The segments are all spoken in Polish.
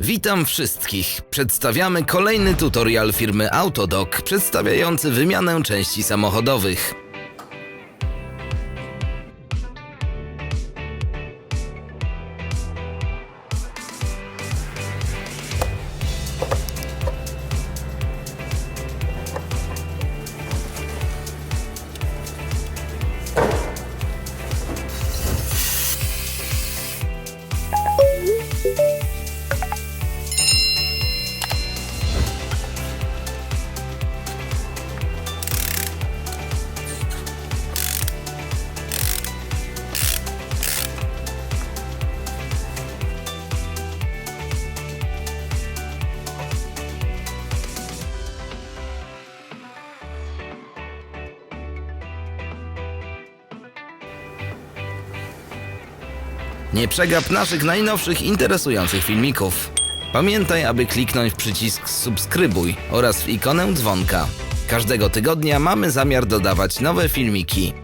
Witam wszystkich. Przedstawiamy kolejny tutorial firmy Autodoc przedstawiający wymianę części samochodowych. Nie przegap naszych najnowszych interesujących filmików. Pamiętaj, aby kliknąć w przycisk subskrybuj oraz w ikonę dzwonka. Każdego tygodnia mamy zamiar dodawać nowe filmiki.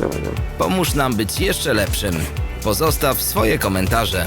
Dawaj. Pomóż nam być jeszcze lepszym. Pozostaw swoje komentarze.